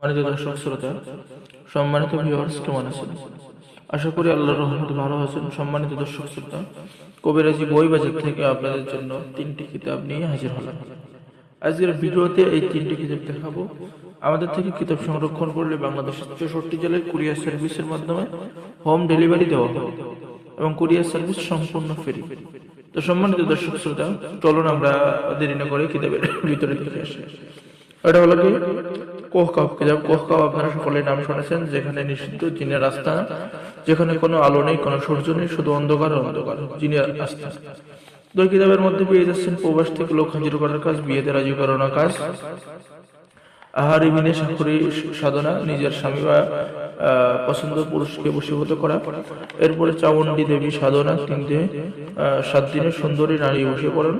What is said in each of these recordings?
সম্মানিত দর্শক শ্রোতা, সম্মানিত ভিউয়ার্স কেমন আছেন? আশা করি আল্লাহর রহমতে ভালো আছেন। সম্মানিত দর্শক শ্রোতা, কবিরাজি বই বাজার থেকে আপনাদের জন্য তিনটি কিতাব নিয়ে হাজির হলাম। আজকের ভিডিওতে এই তিনটি কিতাব দেখাবো। আমাদের থেকে কিতাব সংরক্ষণ করলে বাংলাদেশের চৌষট্টি জেলায় কুরিয়ার সার্ভিসের মাধ্যমে হোম ডেলিভারি দেওয়া হবে এবং কুরিয়ার সার্ভিস সম্পূর্ণ ফ্রি। তো সম্মানিত দর্শক শ্রোতা, চলুন আমরা দেরি না করে কিতাবের ভিতরে দেখে আসি। এটা হলো কি? কোহকাপ কিতাব কোহকাপ আপনারা সকলে নাম শুনেছেন, যেখানে নিষিদ্ধ জিনের রাস্তা যেখানে কোনো আলো নেই, কোনো সূর্য নেই, শুধু অন্ধকার অন্ধকার, জিনের রাস্তা দুই কিতাবের মধ্যে পেয়ে যাচ্ছেন প্রবাস থেকে লোক হাজির করার কাজ, বিয়েতে রাজি করানোর কাজ। আহারি মিনে সাক্ষরী সাধনা, নিজের স্বামী বা পছন্দ পুরুষকে বশীভূত করা। এরপরে চামুণ্ডী দেবী সাধনা তিন দিনে সাত দিনে সুন্দরী নারী বশীকরণ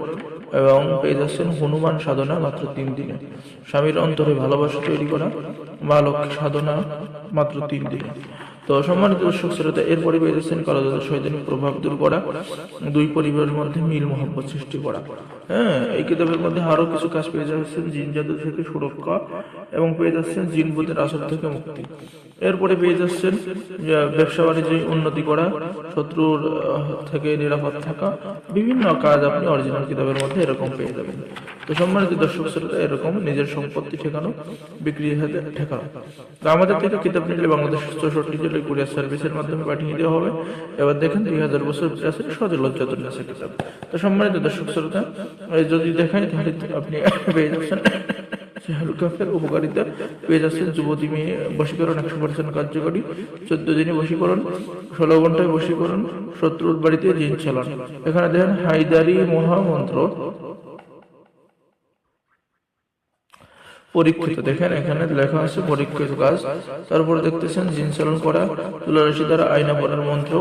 এবং পেয়ে যাচ্ছেন হনুমান সাধনা মাত্র তিন দিনে। স্বামীর অন্তরে ভালোবাসা তৈরি করা, মা লক্ষ্মী সাধনা মাত্র তিন দিনে। তো সম্মানিত দর্শক শ্রোতা এরপরে পেয়ে যাচ্ছেন কালাদার শৈতানিক প্রভাব দূর করা দুই পরিবারের মধ্যে মিল মহব্বত সৃষ্টি করা। হ্যাঁ এই কিতাবের মধ্যে আরও কিছু কাজ পেয়ে যাচ্ছেন জিন জাদু থেকে সুরক্ষা এবং পেয়ে যাচ্ছেন জিন ভূতের আসর থেকে মুক্তি। এরপরে পেয়ে যাচ্ছেন ব্যবসা বাণিজ্য উন্নতি করা, শত্রুর থেকে নিরাপদ থাকা, বিভিন্ন কাজ আপনি অরিজিনাল কিতাবের মধ্যে এরকম পেয়ে যাবেন। তো সম্মানিত দর্শক শ্রোতা, এরকম নিজের সম্পত্তি ঠেকানো বিক্রি ঠেকানো। তো আমাদের থেকে কিতাব নিলে বাংলাদেশ চৌষট্টি জেলায় কুরিয়ার সার্ভিসের মাধ্যমে পাঠিয়ে দেওয়া হবে। এবার দেখেন, দুই হাজার বছর আছে সজলজ্জাতুর নাসে কিতাব। তো সম্মানিত দর্শক শ্রোতা যদি দেখেন তাহলে আপনি পেয়ে যাচ্ছেন। হেলকাফের উপকারিতা পেয়ে যাচ্ছেন। যুবতী মেয়ে বশীকরণ, একশো পার্সেন্ট কার্যকরী। চোদ্দ দিনে বশীকরণ, ষোলো ঘন্টায় বশীকরণ, শত্রুর বাড়িতে জিন চালান। এখানে দেখেন, হায়দারি মহামন্ত্র। পরীক্ষিত। দেখেন এখানে লেখা আছে পরীক্ষিত কাজ। তারপরে দেখতেছেন জিন চালন করা, তুলারাশি দ্বারা আয়না পড়ার মন্ত্র।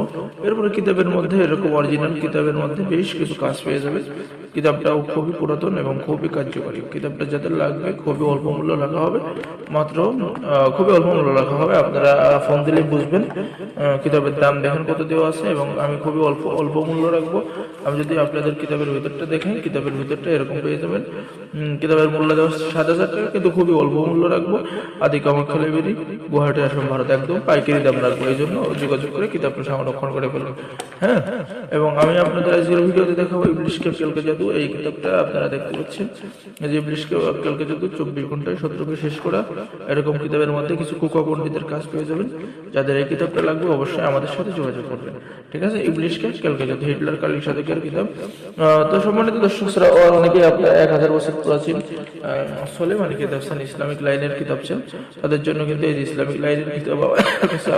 এরপরে কিতাবের মধ্যে এরকম অরিজিনাল কিতাবের মধ্যে বেশ কিছু কাজ পেয়ে যাবে। কিতাবটাও খুবই পুরাতন এবং খুবই কার্যকরী। কিতাবটা যাদের লাগবে খুবই অল্প মূল্য রাখা হবে। মাত্র খুবই অল্প মূল্য রাখা হবে। আপনারা ফোন দিলে বুঝবেন কিতাবের দাম দেখেন কত দেওয়া আছে এবং আমি খুবই অল্প অল্প মূল্য রাখব। আমি যদি আপনাদের কিতাবের ভিতরটা দেখেন, কিতাবের ভিতরটা এরকম পেয়ে যাবেন। কিতাবের মূল্য দেওয়া সাত হাজার টাকা, কিন্তু খুবই অল্প মূল্য রাখব। আদি কামাখ্যা লাইব্রেরি, গুয়াহাটি, আসাম, ভারত, একদম পাইকারি দাম রাখব। এই জন্য যোগাযোগ করে কিতাবটা সংরক্ষণ করে ফেলুন। হ্যাঁ? এবং আমি আপনাদের আজকের ভিডিওতে দেখাবো ইবলিশ ক্যালকে জাদু এই কিতাবটা আপনারা দেখতে পাচ্ছেন। যে ইবলিশ ক্যালকে জাদু চব্বিশ ঘন্টায় শত্রুকে শেষ করা এরকম কিতাবের মধ্যে কিছু কুকা কাজ পেয়ে যাবেন। যাদের এই কিতাবটা লাগবে অবশ্যই আমাদের সাথে যোগাযোগ করবেন। ঠিক আছে? ইবলিশ ক্যালকে জাদু হিটলার কালির সাধকের কিতাব। তো সম্মানিত দর্শক শ্রোতা, অনেকে আপনার এক হাজার বছর প্রাচীন সলেমানি কিতাব ইসলামিক লাইনের কিতাব চান তাদের জন্য কিন্তু এই ইসলামিক লাইনের কিতাব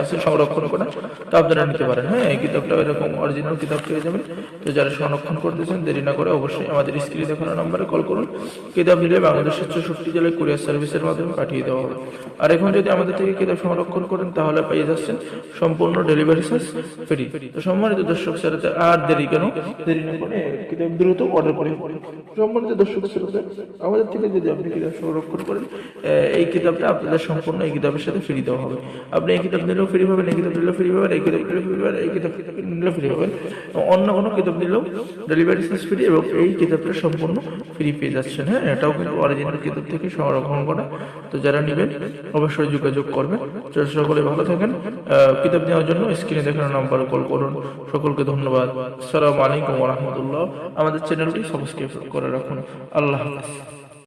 আছে সংরক্ষণ করা। তা আপনারা নিতে পারেন। হ্যাঁ এই কিতাবটা এরকম অরিজিনাল কিতাব পেয়ে যাবেন। তো যারা সংরক্ষণ করতেছেন দেরি না করে অবশ্যই আমাদের স্ক্রিনে দেখানো নম্বরে কল করুন। কিতাব নিলে বাংলাদেশের চৌষট্টি জেলায় কুরিয়ার সার্ভিসের মাধ্যমে পাঠিয়ে দেওয়া হবে। আর এখন যদি আমাদের থেকে কিতাব সংরক্ষণ করেন, তাহলে পেয়ে যাচ্ছেন সম্পূর্ণ ডেলিভারি চার্জ ফ্রি। তো সম্মানিত দর্শক শ্রোতা, আর দেরি কেন? দেরি না করে কিতাব দ্রুত অর্ডার করে। সম্মানিত দর্শক শ্রোতা, আমাদের থেকে যদি আপনি কিতাব সংরক্ষণ করেন এই কিতাবটা আপনাদের সম্পূর্ণ এই কিতাবের সাথে ফ্রি দেওয়া হবে। আপনি এই কিতাব নিলেও ফ্রি পাবেন, এই কিতাব নিলেও ফ্রি পাবেন, এই কিতাব নিলেও ফ্রি পাবেন, এই কিতাব নিলেও ফ্রি পাবেন। অন্য কোনো কিতাব নিলেও ডেলিভারি চার্জ ফ্রি এবং এই কিতাবটা সম্পূর্ণ ফ্রি পেয়ে যাচ্ছেন। হ্যাঁ এটাও কিন্তু অরিজিনাল কিতাব থেকে সংরক্ষণ করা। তো যারা নেবেন, অবশ্যই যোগাযোগ করবেন। যারা সকলে ভালো থাকেন কিতাব নেওয়ার জন্য স্ক্রিনে দেখানো নাম্বার কল করুন। সকলকে ধন্যবাদ। আসসালামু আলাইকুম রহমতুল্লাহ। আমাদের চ্যানেলটি সাবস্ক্রাইব করে রাখুন। আল্লাহ হাফিজ।